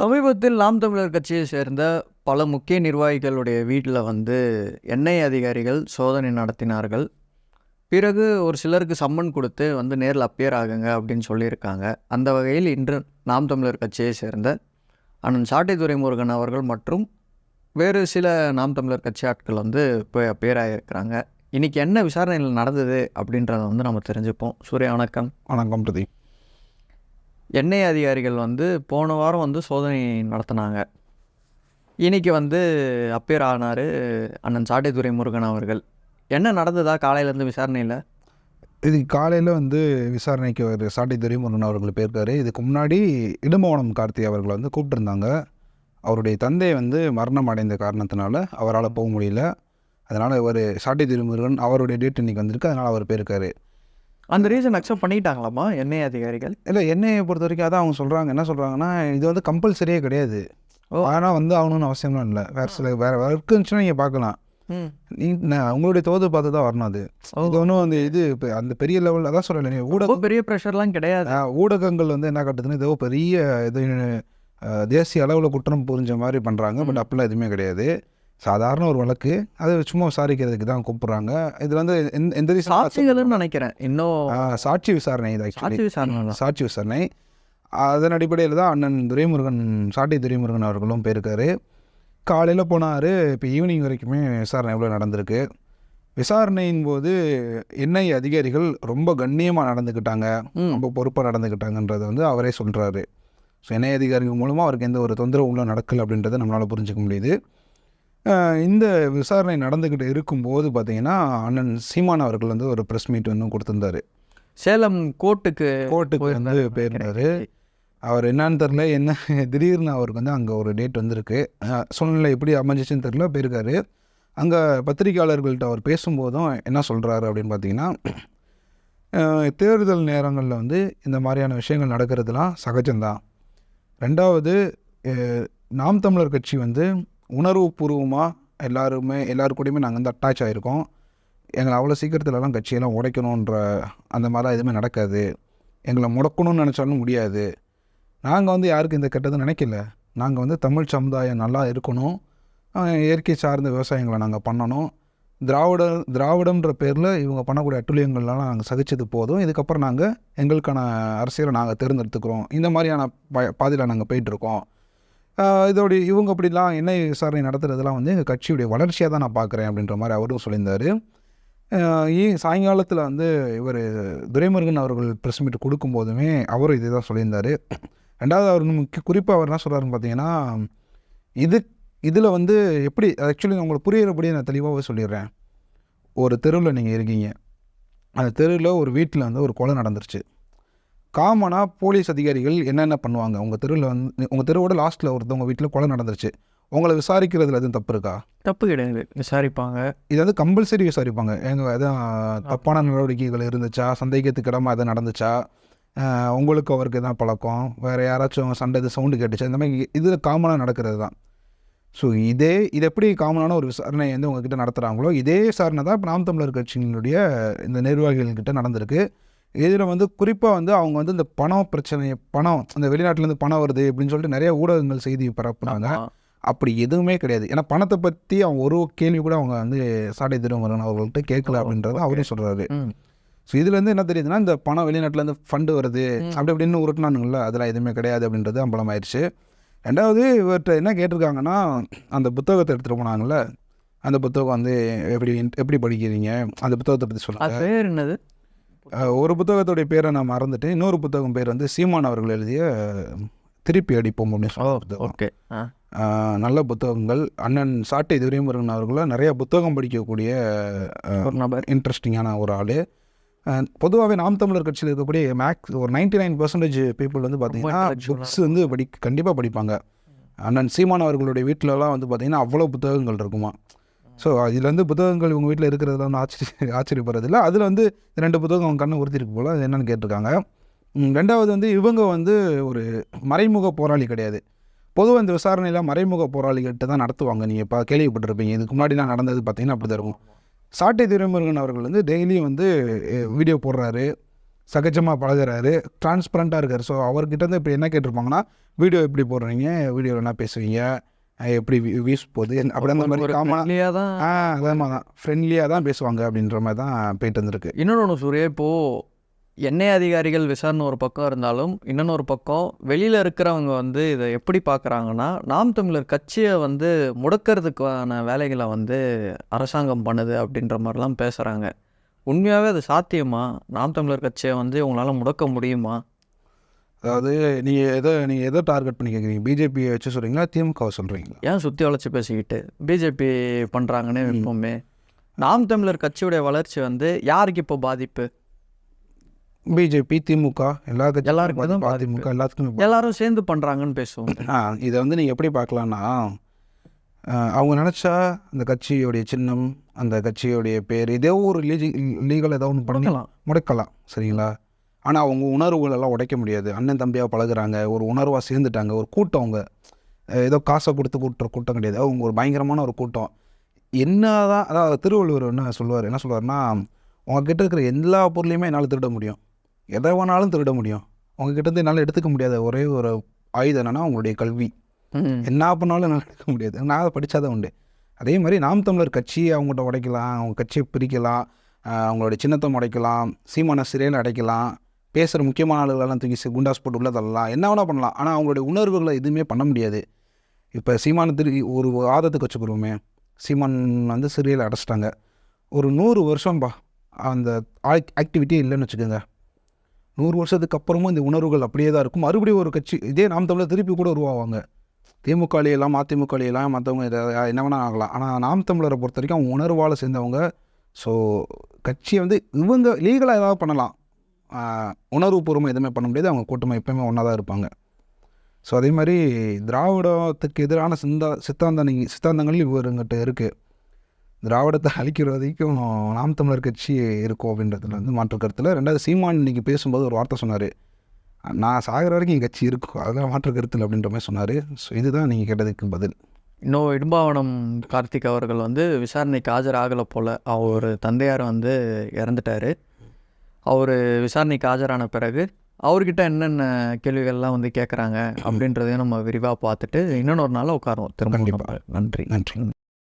சமீபத்தில் நாம் தமிழர் கட்சியை சேர்ந்த பல முக்கிய நிர்வாகிகளுடைய வீட்டில் வந்து எண்ணெய் அதிகாரிகள் சோதனை நடத்தினார்கள். பிறகு ஒரு சிலருக்கு சம்மன் கொடுத்து வந்து நேரில் அப்பியர் ஆகுங்க அப்படின்னு சொல்லியிருக்காங்க. அந்த வகையில் இன்று நாம் தமிழர் கட்சியை சேர்ந்த அண்ணன் சாட்டை துரைமுருகன் அவர்கள் மற்றும் வேறு சில நாம் தமிழர் கட்சி ஆட்கள் வந்து போய் அப்பியர் ஆகியிருக்கிறாங்க. இன்றைக்கி என்ன விசாரணைகள் நடந்தது அப்படின்றத வந்து நம்ம தெரிஞ்சுப்போம். சூர்யா வணக்கம். வணக்கம் பிரதீப். எண்ணெய் அதிகாரிகள் வந்து போன வாரம் வந்து சோதனை நடத்தினாங்க. இன்னைக்கு வந்து அப்பேர் ஆனார் அண்ணன் சாட்டைத்துறை முருகன் அவர்கள். என்ன நடந்ததா காலையிலேருந்து விசாரணையில்? இது காலையில் வந்து விசாரணைக்கு ஒரு சாட்டைத்துறை முருகன் அவர்கள் போயிருக்காரு. இதுக்கு முன்னாடி இடும்பவனம் கார்த்தி அவர்களை வந்து கூப்பிட்டுருந்தாங்க. அவருடைய தந்தை வந்து மரணம் அடைந்த காரணத்தினால அவரால் போக முடியல. அதனால் இவர் சாட்டைத்துறை முருகன் அவருடைய டேட் இன்றைக்கி வந்திருக்கு. அதனால் அவர் போயிருக்காரு. அந்த ரீசன் அக்செப்ட் பண்ணிட்டாங்களாமா எண்ணெய் அதிகாரிகள்? இல்லை என்னையை பொறுத்த வரைக்கும் அதான் அவங்க சொல்கிறாங்க என்ன சொல்கிறாங்கன்னா இது வந்து கம்பல்சரியே கிடையாது. ஓ. ஆனால் வந்து ஆகணும்னு அவசியம்லாம் இல்லை. வேறு சில வேறு ஒர்க் இருந்துச்சுன்னா நீங்கள் பார்க்கலாம். நீ உங்களுடைய தோது பார்த்து தான் வரணும் அது. இது ஒன்றும் வந்து இது இப்போ அந்த பெரிய லெவலில் அதான் சொல்லலை நீ ஊடக ரொம்ப பெரிய ப்ரெஷர்லாம் கிடையாது. ஊடகங்கள் வந்து என்ன காட்டுதுன்னா ஏதோ பெரிய இது தேசிய அளவில் குற்றம் புரிஞ்ச மாதிரி பண்ணுறாங்க பட் அப்படிலாம் எதுவுமே கிடையாது. சாதாரண ஒரு வழக்கு. அதை சும்மா விசாரிக்கிறதுக்கு தான் கூப்பிட்றாங்க. இதில் வந்து எந்த- சாட்சிகள்னு நினைக்கிறேன். இன்னும் சாட்சி விசாரணை இது சாட்சி விசாரணை சாட்சி விசாரணை. அதன் அடிப்படையில் தான் அண்ணன் துரைமுருகன் சாட்டை துரைமுருகன் அவர்களும் போயிருக்காரு. காலையில் போனார். இப்போ ஈவினிங் வரைக்குமே விசாரணை எவ்வளோ நடந்திருக்கு? விசாரணையின் போது எண்ணெய் அதிகாரிகள் ரொம்ப கண்ணியமாக நடந்துக்கிட்டாங்க. ரொம்ப பொறுப்பாக நடந்துக்கிட்டாங்கன்றதை வந்து அவரே சொல்கிறாரு ஸோ எண்ணெய் அதிகாரிகள் மூலமாக அவருக்கு எந்த ஒரு தொந்தரவும் உள்ள நடக்கல அப்படின்றத நம்மளால் புரிஞ்சுக்க முடியுது. இந்த விசாரணை நடந்துக்கிட்டு இருக்கும்போது பார்த்தீங்கன்னா அண்ணன் சீமான் அவர்கள் வந்து ஒரு ப்ரெஸ் மீட் வந்து கொடுத்துருந்தாரு. சேலம் கோர்ட்டுக்கு கோர்ட்டுக்கு வந்து போயிருந்தாரு. அவர் என்னன்னு தெரில என்ன திடீர்னு அவருக்கு வந்து அங்கே ஒரு டேட் வந்திருக்கு. சூழ்நிலை எப்படி அமைஞ்சிச்சுன்னு தெரில போயிருக்காரு. அங்கே பத்திரிக்கையாளர்கள்ட்ட அவர் பேசும்போதும் என்ன சொல்கிறாரு அப்படின்னு பார்த்தீங்கன்னா தேர்தல் நேரங்களில் வந்து இந்த மாதிரியான விஷயங்கள் நடக்கிறதுலாம் சகஜம்தான். ரெண்டாவது நாம் தமிழர் கட்சி வந்து உணர்வுபூர்வமாக எல்லாருமே எல்லாரு கூடயுமே நாங்கள் வந்து அட்டாச் ஆகிருக்கோம் எங்களை அவ்வளோ சீக்கிரத்துலலாம் கட்சியெல்லாம் உடைக்கணுன்ற அந்த மாதிரிலாம் எதுவுமே நடக்காது. எங்களை முடக்கணும்னு நினச்சாலும் முடியாது. நாங்கள் வந்து யாருக்கும் இந்த கெட்டது நினைக்கல. நாங்கள் வந்து தமிழ் சமுதாயம் நல்லா இருக்கணும். இயற்கை சார்ந்த விவசாயங்களை நாங்கள் பண்ணணும். திராவிட திராவிடம்ன்ற பேரில் இவங்க பண்ணக்கூடிய அட்டுழியங்கள்லாம் நாங்கள் சகிச்சது போதும். இதுக்கப்புறம் நாங்கள் எங்களுக்கான அரசியலை நாங்கள் தேர்ந்தெடுத்துக்கிறோம். இந்த மாதிரியான ப பாதையில் நாங்கள் போயிட்டுருக்கோம். இதோடைய இவங்க அப்படிலாம் என்ன விசாரணை நடத்துகிறதுலாம் வந்து எங்கள் கட்சியுடைய வளர்ச்சியாக தான் நான் பார்க்குறேன் அப்படின்ற மாதிரி அவரும் சொல்லியிருந்தார். ஈ சாயங்காலத்தில் வந்து இவர் துரைமுருகன் அவர்கள் ப்ரெஸ் மீட் கொடுக்கும்போதுமே அவரும் இதே தான் சொல்லியிருந்தார். ரெண்டாவது அவர் முக்கிய குறிப்பாக அவர் என்ன சொல்கிறாருன்னு பார்த்தீங்கன்னா இது இதில் வந்து எப்படி ஆக்சுவலி உங்களுக்கு புரியிறபடி நான் தெளிவாகவே சொல்லிடுறேன். ஒரு தெருவில் நீங்கள் இருக்கீங்க. அந்த தெருவில் ஒரு வீட்டில் வந்து ஒரு கொலை நடந்துருச்சு. காமனாக போலீஸ் அதிகாரிகள் என்னென்ன பண்ணுவாங்க? உங்கள் தெருவில் வந்து உங்கள் தெருவோட லாஸ்ட்டில் ஒருத்தவங்க வீட்டில் கொலை நடந்துருச்சு. உங்களை விசாரிக்கிறதுல எதுவும் தப்பு இருக்கா? தப்பு கிடையாது. விசாரிப்பாங்க. இது வந்து கம்பல்சரி விசாரிப்பாங்க. எங்க எதுவும் தப்பான நடவடிக்கைகள் இருந்துச்சா? சந்தேகத்துக்கு இடமா எதுவும் நடந்துச்சா? உங்களுக்கு அவருக்கு எதாவது பழக்கம்? வேறு யாராச்சும் சண்டை இது சவுண்டு கேட்டுச்சா? இந்த மாதிரி இது காமனாக நடக்கிறது தான். ஸோ இதே இது எப்படி காமனான ஒரு விசாரணை வந்து உங்ககிட்ட நடத்துகிறாங்களோ இதே விசாரணை தான் இப்போ நாம் தமிழர் கட்சியினுடைய இந்த நிர்வாகிகள்கிட்ட நடந்திருக்கு. இதில் வந்து குறிப்பாக வந்து அவங்க வந்து இந்த பணம் பிரச்சனை பணம் அந்த வெளிநாட்டிலேருந்து பணம் வருது அப்படின்னு சொல்லிட்டு நிறைய ஊடகங்கள் செய்தி பரப்புனாங்க. அப்படி எதுவுமே கிடையாது. ஏன்னா பணத்தை பற்றி அவங்க ஒரு கேள்வி கூட அவங்க வந்து சாட்டை திருமரன் அவர்கள்ட்ட கேட்கல அப்படின்றத. அவரே சொல்கிறாரு ஸோ இதுலேருந்து என்ன தெரியுதுன்னா இந்த பணம் வெளிநாட்டிலேருந்து ஃபண்டு வருது. அப்படி அப்படின்னு உருட்டினானுங்கள அதெல்லாம் எதுவுமே கிடையாது அப்படின்றது அம்பலமாயிருச்சு. ரெண்டாவது இவர்கிட்ட என்ன கேட்டிருக்காங்கன்னா அந்த புத்தகத்தை எடுத்துகிட்டு போனாங்கல்ல அந்த புத்தகம் வந்து எப்படி எப்படி படிக்கிறீங்க அந்த புத்தகத்தை பற்றி அது சொல்லுங்கள் பேர் என்னது? ஒரு புத்தகத்துடைய பேரை நான் மறந்துட்டேன். இன்னொரு புத்தகம் பேர் வந்து சீமான் அவர்கள் எழுதிய திருப்பி அடிப்போம் அப்படின்னு சொல்லி ஓகே. நல்ல புத்தகங்கள். அண்ணன் சாட்டை துரைமுருகன் அவர்கள நிறைய புத்தகம் படிக்கக்கூடிய ஒரு நபர். இன்ட்ரெஸ்டிங்கான ஒரு ஆள். பொதுவாகவே நாம் தமிழர் கட்சியில் இருக்கக்கூடிய மேக்ஸ் ஒரு நைன்டி நைன் பர்சன்டேஜ் பீப்புள் வந்து பார்த்தீங்கன்னா புக்ஸ் வந்து படி கண்டிப்பாக படிப்பாங்க. அண்ணன் சீமான் அவர்களுடைய வீட்டிலலாம் வந்து பார்த்தீங்கன்னா அவ்வளோ புத்தகங்கள் இருக்குமா? ஸோ இதுலேருந்து புத்தகங்கள் உங்கள் வீட்டில் இருக்கிறதுல வந்து ஆச்சரிய ஆச்சரியப்படுறதில்ல. அதில் வந்து ரெண்டு புத்தகம் அவங்க கண்ணை உறுத்திருக்கு போல். அது கேட்டிருக்காங்க. ரெண்டாவது வந்து இவங்க வந்து ஒரு மறைமுக போராளி கிடையாது. பொதுவாக இந்த விசாரணையில் மறைமுக போராளிகிட்ட தான் நடத்துவாங்க. நீங்கள் இப்போ கேள்விப்பட்டிருப்பீங்க. இதுக்கு முன்னாடிலாம் நடந்தது பார்த்தீங்கன்னா அப்படி தான் இருக்கும். சாட்டை துரைமுருகன் அவர்கள் வந்து டெய்லியும் வந்து வீடியோ போடுறாரு. சகஜமாக பழகுறாரு. டிரான்ஸ்பரண்ட்டாக இருக்கார். ஸோ அவர்கிட்ட வந்து இப்போ என்ன கேட்டிருப்பாங்கன்னா வீடியோ எப்படி போடுறீங்க. வீடியோவில் என்ன பேசுவீங்க? எப்படி வியூஸ் போகுது. அப்படி அந்த மாதிரி காமனாக தான் ஆ அதே மாதிரி தான். ஃப்ரெண்ட்லியாக தான் பேசுவாங்க அப்படின்ற மாதிரி தான் போயிட்டு வந்திருக்கு. இன்னொன்று ஒன்று சூரிய இப்போது எண்ணெய் அதிகாரிகள் விசாரணை ஒரு பக்கம் இருந்தாலும் இன்னொன்று பக்கம் வெளியில் இருக்கிறவங்க வந்து இதை எப்படி பார்க்குறாங்கன்னா நாம் தமிழர் கட்சியை வந்து முடக்கிறதுக்கான வேலைகளை வந்து அரசாங்கம் பண்ணுது அப்படின்ற மாதிரிலாம் பேசுகிறாங்க உண்மையாகவே அது சாத்தியமா? நாம் தமிழர் கட்சியை வந்து உங்களால் முடக்க முடியுமா? அதாவது நீங்கள் எதை நீங்கள் எதை டார்கெட் பண்ணி கேட்குறீங்க பிஜேபியை வச்சு சொல்கிறீங்களா திமுகவை சொல்கிறீங்களா ஏன் சுற்றி வளைச்சி பேசிக்கிட்டு? பிஜேபி பண்ணுறாங்கன்னு எப்பவுமே. நாம் தமிழர் கட்சியுடைய வளர்ச்சி வந்து யாருக்கு இப்போ பாதிப்பு? பிஜேபி திமுக எல்லா கட்சி எல்லாருக்கும் அதிமுக எல்லாத்துக்குமே எல்லாரும் சேர்ந்து பண்ணுறாங்கன்னு பேசுவோம். ஆ இதை வந்து நீங்கள் எப்படி பார்க்கலான்னா அவங்க நினச்சா அந்த கட்சியோடைய சின்னம் அந்த கட்சியோடைய பேர் ஏதோ ஒரு லீஜி லீகல் ஏதோ ஒன்று பண்ணி பண்ணலாம் முடக்கலாம் சரிங்களா? ஆனால் அவங்க உணர்வுகள் எல்லாம் உடைக்க முடியாது. அண்ணன் தம்பியாக பழகுறாங்க ஒரு உணர்வாக சேர்ந்துட்டாங்க ஒரு கூட்டம் அவங்க. ஏதோ காசை கொடுத்து கூட்டுற கூட்டம் கிடையாது. அவங்க ஒரு பயங்கரமான ஒரு கூட்டம். என்னதான் அதாவது திருவள்ளுவர் என்ன சொல்லுவார்? என்ன சொல்லுவார்னா உங்ககிட்ட இருக்கிற எல்லா பொருளையுமே என்னால் திருட முடியும். எதை வேணாலும் திருட முடியும். உங்ககிட்ட என்னால் எடுத்துக்க முடியாத ஒரே ஒரு ஆயுதம் என்னன்னா உங்களுடைய கல்வி. என்ன பண்ணாலும் என்னால் எடுக்க முடியாது. நான் அதை படித்தாதான் உண்டு. அதே மாதிரி நாம் தமிழர் கட்சியை அவங்கள்ட்ட உடைக்கலாம் அவங்க கட்சியை பிரிக்கலாம் ஆஹ் அவங்களுடைய சின்னத்தை உடைக்கலாம் சீமான சிறையில் அடைக்கலாம் பேசுகிற முக்கியமான ஆளுகளெல்லாம் தூக்கி குண்டாஸ் போட்டு உள்ள தள்ளலாம். என்ன வேணால் பண்ணலாம். ஆனால் அவங்களுடைய உணர்வுகளை எதுவுமே பண்ண முடியாது. இப்போ சீமானத்திற்கு ஒரு ஆதத்துக்கு வச்சுக்கிறோமே சீமான் வந்து சிறியில் அடைச்சிட்டாங்க. ஒரு நூறு வருஷம்பா அந்த ஆக்டிவிட்டியே இல்லைன்னு வச்சுக்கோங்க. நூறு வருஷத்துக்கு அப்புறமும் இந்த உணர்வுகள் அப்படியே தான் இருக்கும். மறுபடியும் ஒரு கட்சி இதே நாம் தமிழர் திருப்பி கூட உருவாவாங்க. திமுக எல்லாம் அதிமுக எல்லாம் மற்றவங்க இதை என்ன வேணால் ஆகலாம். ஆனால் நாம் தமிழரை பொறுத்த வரைக்கும் அவங்க உணர்வால் சேர்ந்தவங்க. ஸோ கட்சியை வந்து இவங்க லீகலாக ஏதாவது பண்ணலாம். உணர்வுபூர்வமாக எதுவுமே பண்ண முடியாது. அவங்க கூட்டமாக எப்பயுமே ஒன்றா தான் இருப்பாங்க. ஸோ அதே மாதிரி திராவிடத்துக்கு எதிரான சிந்தா சித்தாந்த சித்தாந்தங்கள் இவருங்கிட்ட இருக்குது திராவிடத்தை அழிக்கிற வரைக்கும் நாம் தமிழர் கட்சி இருக்கும் அப்படின்றதுல வந்து மாற்று கருத்தில். ரெண்டாவது சீமான் இன்றைக்கி பேசும்போது ஒரு வார்த்தை சொன்னார். நான் சாகிற வரைக்கும் என் கட்சி இருக்கும் அதெல்லாம் மாற்று கருத்தில் அப்படின்ற மாதிரி சொன்னார். ஸோ இதுதான் நீங்கள் கேட்டதுக்கு பதில். இன்னும் இடும்பாவனம் கார்த்திக் அவர்கள் வந்து விசாரணைக்கு ஆஜராகலை போல் அவர் தந்தையார் வந்து இறந்துட்டார். அவர் விசாரணைக்கு ஆஜரான பிறகு அவர்கிட்ட என்னென்ன கேள்விகள்லாம் வந்து கேட்குறாங்க அப்படின்றதையும் நம்ம விரிவாக பார்த்துட்டு இன்னொன்று ஒரு நாள் உட்காருவோம். திரும்ப. நன்றி. நன்றி.